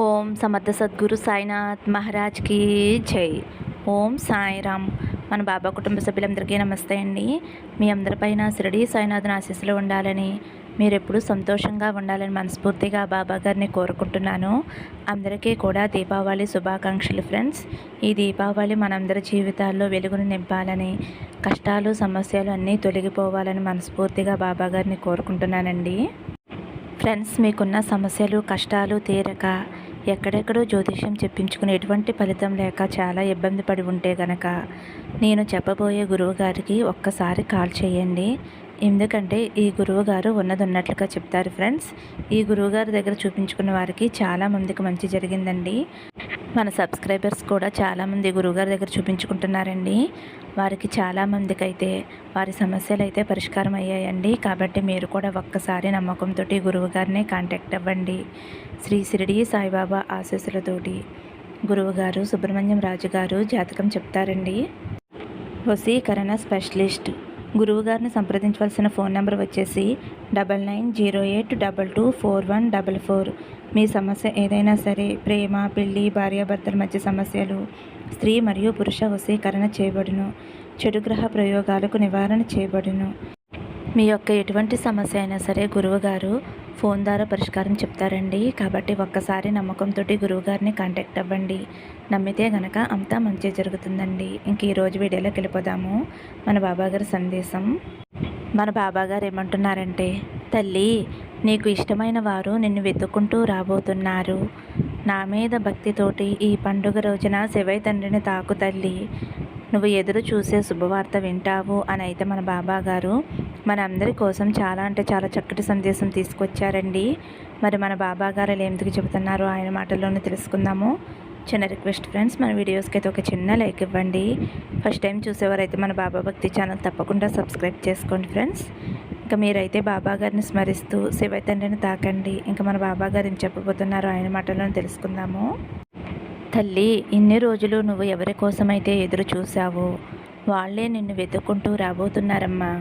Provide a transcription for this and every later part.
ఓం సమర్థ సద్గురు సాయినాథ్ మహారాజ్కి జై. ఓం సాయిరామ్. మన బాబా కుటుంబ సభ్యులందరికీ నమస్తే అండి. మీ అందరిపైన శిరడి సాయినాథ్ని ఆశీస్సులు ఉండాలని మీరు ఎప్పుడూ సంతోషంగా ఉండాలని మనస్ఫూర్తిగా బాబా గారిని కోరుకుంటున్నాను. అందరికీ కూడా దీపావళి శుభాకాంక్షలు ఫ్రెండ్స్. ఈ దీపావళి మనందరి జీవితాల్లో వెలుగును నింపాలని కష్టాలు సమస్యలు అన్నీ తొలగిపోవాలని మనస్ఫూర్తిగా బాబా గారిని కోరుకుంటున్నానండి. ఫ్రెండ్స్ మీకున్న సమస్యలు కష్టాలు తీరక ఎక్కడెక్కడో జ్యోతిష్యం చెప్పించుకుని ఎటువంటి ఫలితం లేక చాలా ఇబ్బంది పడి ఉంటే గనక నేను చెప్పబోయే గురువు గారికి ఒక్కసారి కాల్ చేయండి. ఎందుకంటే ఈ గురువు గారు ఉన్నది ఉన్నట్లుగా చెప్తారు ఫ్రెండ్స్. ఈ గురువుగారి దగ్గర చూపించుకున్న వారికి చాలామందికి మంచి జరిగిందండి. మన సబ్స్క్రైబర్స్ కూడా చాలామంది గురువుగారి దగ్గర చూపించుకుంటున్నారండి. వారికి చాలామందికి అయితే వారి సమస్యలు అయితే పరిష్కారం అయ్యాయండి. కాబట్టి మీరు కూడా ఒక్కసారి నమ్మకంతో గురువుగారినే కాంటాక్ట్ అవ్వండి. శ్రీ శిరిడి సాయిబాబా ఆశీస్సులతోటి గురువుగారు సుబ్రహ్మణ్యం రాజు గారు జాతకం చెప్తారండి. వసీకరణ స్పెషలిస్ట్ గురువుగారిని సంప్రదించవలసిన ఫోన్ నెంబర్ వచ్చేసి double nine zero eight double two four one double four. మీ సమస్య ఏదైనా సరే ప్రేమ పెళ్ళి భార్యాభర్తల మధ్య సమస్యలు స్త్రీ మరియు పురుష వశీకరణ చేయబడును. చెడు గ్రహ ప్రయోగాలకు నివారణ చేయబడును. మీ యొక్క ఎటువంటి సమస్య అయినా సరే గురువుగారు ఫోన్ ద్వారా పరిష్కారం చెప్తారండి. కాబట్టి ఒక్కసారి నమ్మకంతో గురువుగారిని కాంటాక్ట్ అవ్వండి. నమ్మితే గనక అంతా మంచి జరుగుతుందండి. ఇంక ఈరోజు వీడియోలోకి వెళ్ళిపోదాము. మన బాబాగారి సందేశం. మన బాబాగారు ఏమంటున్నారంటే తల్లి నీకు ఇష్టమైన వారు నిన్ను వెతుక్కుంటూ రాబోతున్నారు. నా మీద భక్తితోటి ఈ పండుగ రోజున శివై తండ్రిని తాకు తల్లి. నువ్వు ఎదురు చూసే శుభవార్త వింటావు అని అయితే మన బాబాగారు మనందరి మన అందరి కోసం చాలా అంటే చాలా చక్కటి సందేశం తీసుకొచ్చారండి. మరి మన బాబా గారు ఎందుకు చెబుతున్నారో ఆయన మాటల్లోనే తెలుసుకుందాము. చిన్న రిక్వెస్ట్ ఫ్రెండ్స్ మన వీడియోస్కి అయితే ఒక చిన్న లైక్ ఇవ్వండి. ఫస్ట్ టైం చూసేవారైతే మన బాబా భక్తి ఛానల్ తప్పకుండా సబ్స్క్రైబ్ చేసుకోండి ఫ్రెండ్స్. ఇంకా మీరైతే బాబా గారిని స్మరిస్తూ శివతండ్రిని తాకండి. ఇంకా మన బాబా గారిని చెప్పబోతున్నారో ఆయన మాటలను తెలుసుకుందాము. తల్లి ఇన్ని రోజులు నువ్వు ఎవరి కోసమైతే ఎదురు చూసావో వాళ్ళే నిన్ను వెతుక్కుంటూ రాబోతున్నారమ్మా.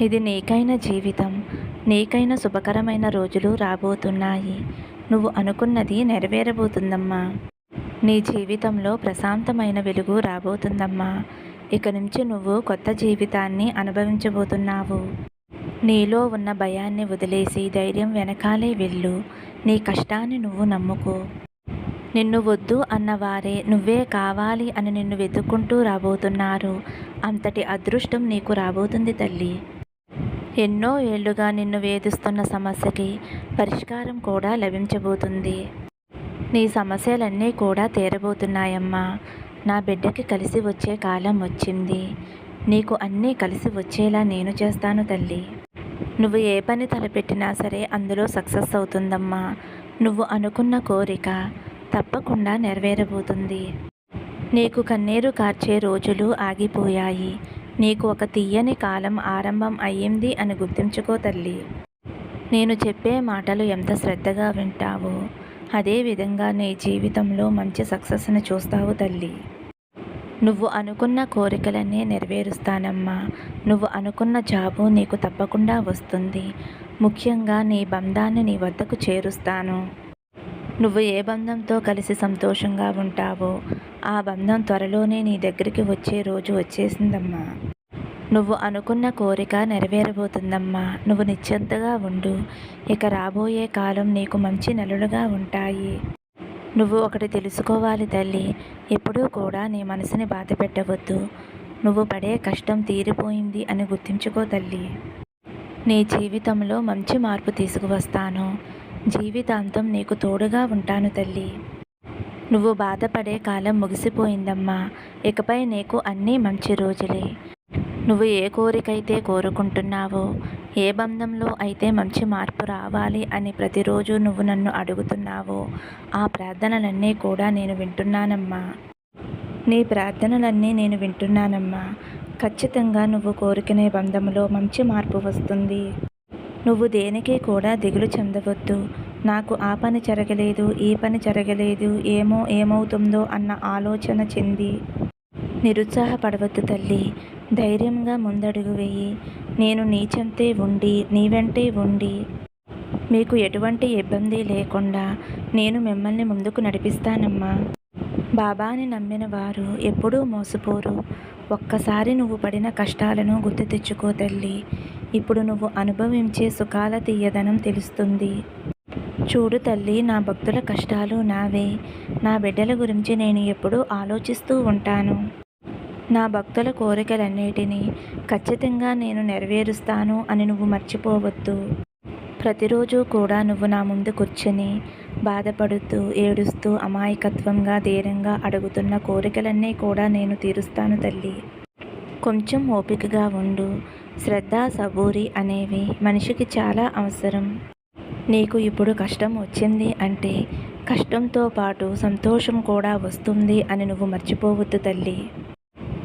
ఇది నీకైన జీవితం. నీకైన శుభకరమైన రోజులు రాబోతున్నాయి. నువ్వు అనుకున్నది నెరవేరబోతుందమ్మా. నీ జీవితంలో ప్రశాంతమైన వెలుగు రాబోతుందమ్మా. ఇక నుంచి నువ్వు కొత్త జీవితాన్ని అనుభవించబోతున్నావు. నీలో ఉన్న భయాన్ని వదిలేసి ధైర్యం వెనకాలే వెళ్ళు. నీ కష్టాన్ని నువ్వు నమ్ముకో. నిన్ను వద్దు అన్నవారే నువ్వే కావాలి అని నిన్ను వెతుక్కుంటూ రాబోతున్నారు. అంతటి అదృష్టం నీకు రాబోతుంది తల్లి. ఎన్నో ఏళ్ళుగా నిన్ను వేధిస్తున్న సమస్యకి పరిష్కారం కూడా లభించబోతుంది. నీ సమస్యలన్నీ కూడా తీరబోతున్నాయమ్మా. నా బిడ్డకి కలిసి వచ్చే కాలం వచ్చింది. నీకు అన్నీ కలిసి వచ్చేలా నేను చేస్తాను తల్లి. నువ్వు ఏ పని తలపెట్టినా సరే అందులో సక్సెస్ అవుతుందమ్మా. నువ్వు అనుకున్న కోరిక తప్పకుండా నెరవేరబోతుంది. నీకు కన్నీరు కార్చే రోజులు ఆగిపోయాయి. నీకు ఒక తీయని కాలం ఆరంభం అయ్యింది అని గుర్తుంచుకో తల్లి. నేను చెప్పే మాటలు ఎంత శ్రద్ధగా వింటావో అదేవిధంగా నీ జీవితంలో మంచి సక్సెస్ని చూస్తావు తల్లి. నువ్వు అనుకున్న కోరికలన్నీ నెరవేరుస్తానమ్మా. నువ్వు అనుకున్న జాబు నీకు తప్పకుండా వస్తుంది. ముఖ్యంగా నీ బంధాన్ని నీ వద్దకు చేరుస్తాను. నువ్వు ఏ బంధంతో కలిసి సంతోషంగా ఉంటావో ఆ బంధం త్వరలోనే నీ దగ్గరికి వచ్చే రోజు వచ్చేసిందమ్మా. నువ్వు అనుకున్న కోరిక నెరవేరబోతుందమ్మా. నువ్వు నిశ్చంతగా ఉండు. ఇక రాబోయే కాలం నీకు మంచి నెలలుగా ఉంటాయి. నువ్వు ఒకటి తెలుసుకోవాలి తల్లి. ఎప్పుడూ కూడా నీ మనసుని బాధ పెట్టవద్దు. నువ్వు పడే కష్టం తీరిపోయింది అని గుర్తించుకో తల్లి. నీ జీవితంలో మంచి మార్పు తీసుకువస్తాను. జీవితాంతం నీకు తోడుగా ఉంటాను తల్లి. నువ్వు బాధపడే కాలం ముగిసిపోయిందమ్మా. ఇకపై నీకు అన్నీ మంచి రోజులే. నువ్వు ఏ కోరికైతే కోరుకుంటున్నావో ఏ బంధంలో అయితే మంచి మార్పు రావాలి అని ప్రతిరోజు నువ్వు నన్ను అడుగుతున్నావో ఆ ప్రార్థనలన్నీ కూడా నేను వింటున్నానమ్మా. నీ ప్రార్థనలన్నీ నేను వింటున్నానమ్మా. ఖచ్చితంగా నువ్వు కోరుకునే బంధంలో మంచి మార్పు వస్తుంది. నువ్వు దేనికి కూడా దిగులు చెందవద్దు. నాకు ఆ పని జరగలేదు ఈ పని జరగలేదు ఏమో ఏమవుతుందో అన్న ఆలోచన చెంది. నిరుత్సాహపడవద్దు తల్లి ధైర్యంగా ముందడుగు వేయి. నేను నీచంతే ఉండి నీ వెంటే ఉండి. మీకు ఎటువంటి ఇబ్బంది లేకుండా నేను మిమ్మల్ని ముందుకు నడిపిస్తానమ్మా. బాబాని నమ్మిన వారు ఎప్పుడూ మోసపోరు. ఒక్కసారి నువ్వు పడిన కష్టాలను గుర్తు తెచ్చుకో తల్లి. ఇప్పుడు నువ్వు అనుభవించే సుఖాల తీయదనం తెలుస్తుంది. చూడు తల్లి నా భక్తుల కష్టాలు నావే. నా బిడ్డల గురించి నేను ఎప్పుడూ ఆలోచిస్తూ ఉంటాను. నా భక్తుల కోరికలన్నిటినీ ఖచ్చితంగా నేను నెరవేరుస్తాను అని నువ్వు మర్చిపోవద్దు. ప్రతిరోజు కూడా నువ్వు నా ముందు కూర్చుని బాధపడుతూ ఏడుస్తూ అమాయకత్వంగా ధీరంగా అడుగుతున్న కోరికలన్నీ కూడా నేను తీరుస్తాను తల్లి. కొంచెం ఓపికగా ఉండు. శ్రద్ధ సబూరి అనేవి మనిషికి చాలా అవసరం. నీకు ఇప్పుడు కష్టం వచ్చింది అంటే కష్టంతో పాటు సంతోషం కూడా వస్తుంది అని నువ్వు మర్చిపోవద్దు తల్లి.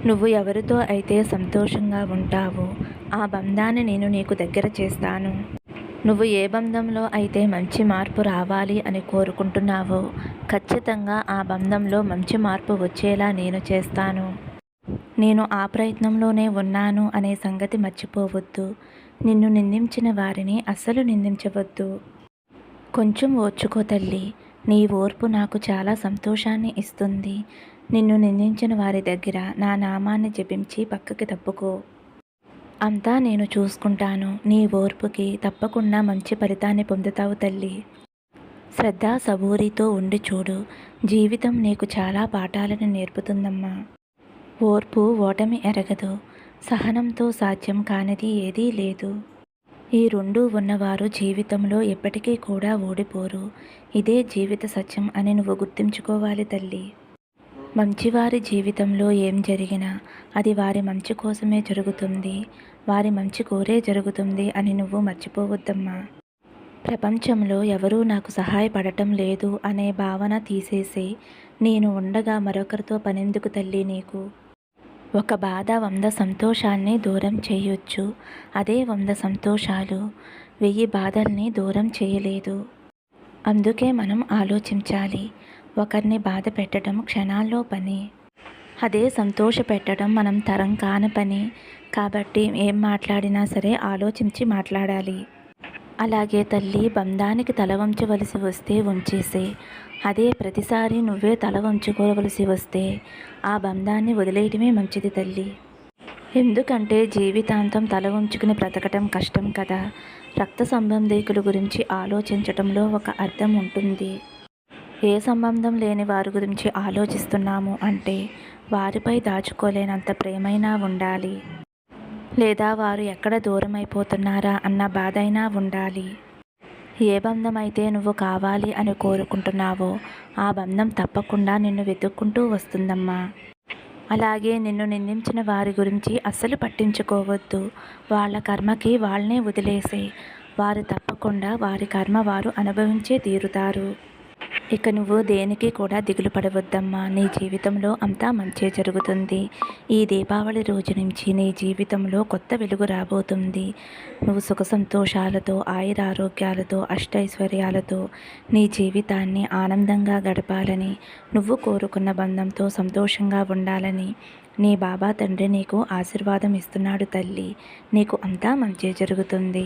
నువ్వు ఎవరితో అయితే సంతోషంగా ఉంటావో ఆ బంధాన్ని నేను నీకు దగ్గర చేస్తాను. నువ్వు ఏ బంధంలో అయితే మంచి మార్పు రావాలి అని కోరుకుంటున్నావో ఖచ్చితంగా ఆ బంధంలో మంచి మార్పు వచ్చేలా నేను చేస్తాను. నేను ఆ ప్రయత్నంలోనే ఉన్నాను అనే సంగతి మర్చిపోవద్దు. నిన్ను నిందించిన వారిని అస్సలు నిందించవద్దు. కొంచెం ఓర్చుకో తల్లి. నీ ఓర్పు నాకు చాలా సంతోషాన్ని ఇస్తుంది. నిన్ను నిందించిన వారి దగ్గర నా నామాన్ని జపించి పక్కకి తప్పుకో. అంతా నేను చూసుకుంటాను. నీ ఓర్పుకి తప్పకుండా మంచి ఫలితాన్ని పొందుతావు తల్లి. శ్రద్ధ సబూరితో ఉండి చూడు. జీవితం నీకు చాలా పాఠాలను నేర్పుతుందమ్మా. ఓర్పు ఓటమి ఎరగదు. సహనంతో సాధ్యం కానిది ఏదీ లేదు. ఈ రెండూ ఉన్నవారు జీవితంలో ఎప్పటికీ కూడా ఓడిపోరు. ఇదే జీవిత సత్యం అని నువ్వు గుర్తుంచుకోవాలి తల్లి. మంచివారి జీవితంలో ఏం జరిగినా అది వారి మంచి కోసమే జరుగుతుంది. వారి మంచి కోరే జరుగుతుంది అని నువ్వు మర్చిపోవద్దమ్మా. ప్రపంచంలో ఎవరూ నాకు సహాయపడటం లేదు అనే భావన తీసేసి నేను ఉండగా మరొకరితో పనెందుకు తల్లి నీకు? ఒక బాధ వంద సంతోషాన్ని దూరం చేయొచ్చు. అదే వంద సంతోషాలు. వెయ్యి బాధల్ని దూరం చేయలేదు. అందుకే మనం ఆలోచించాలి. ఒకరిని బాధ పెట్టడం క్షణాల్లో పని. అదే సంతోష పెట్టడం మనం తరం కాని పని. కాబట్టి ఏం మాట్లాడినా సరే ఆలోచించి మాట్లాడాలి. అలాగే తల్లి బంధానికి తల వంచవలసి వస్తే ఉంచేసే అదే ప్రతిసారి నువ్వే తల వంచుకోవలసి వస్తే. ఆ బంధాన్ని వదిలేయటమే మంచిది తల్లి. ఎందుకంటే జీవితాంతం తల ఉంచుకుని బ్రతకటం కష్టం కదా. రక్త సంబంధీకుల గురించి ఆలోచించటంలో ఒక అర్థం ఉంటుంది. ఏ సంబంధం లేని వారి గురించి ఆలోచిస్తున్నాము అంటే వారిపై దాచుకోలేనంత ప్రేమైనా ఉండాలి. లేదా వారు ఎక్కడ దూరమైపోతున్నారా అన్న బాధైనా ఉండాలి. ఏ బంధం అయితే నువ్వు కావాలి అని కోరుకుంటున్నావో ఆ బంధం తప్పకుండా నిన్ను వెతుక్కుంటూ వస్తుందమ్మా. అలాగే నిన్ను నిందించిన వారి గురించి అస్సలు పట్టించుకోవద్దు. వాళ్ళ కర్మకి వాళ్ళనే వదిలేసే వారు తప్పకుండా వారి కర్మ వారు అనుభవించే తీరుతారు. ఇక నువ్వు దేనికి కూడా దిగులు పడవద్దమ్మా. నీ జీవితంలో అంతా మంచే జరుగుతుంది. ఈ దీపావళి రోజు నుంచి నీ జీవితంలో కొత్త వెలుగు రాబోతుంది. నువ్వు సుఖ సంతోషాలతో ఆయురారోగ్యాలతో అష్టైశ్వర్యాలతో నీ జీవితాన్ని ఆనందంగా గడపాలని నువ్వు కోరుకున్న బంధంతో సంతోషంగా ఉండాలని నీ బాబా తండ్రి నీకు ఆశీర్వాదం ఇస్తున్నాడు తల్లి. నీకు అంతా మంచి జరుగుతుంది.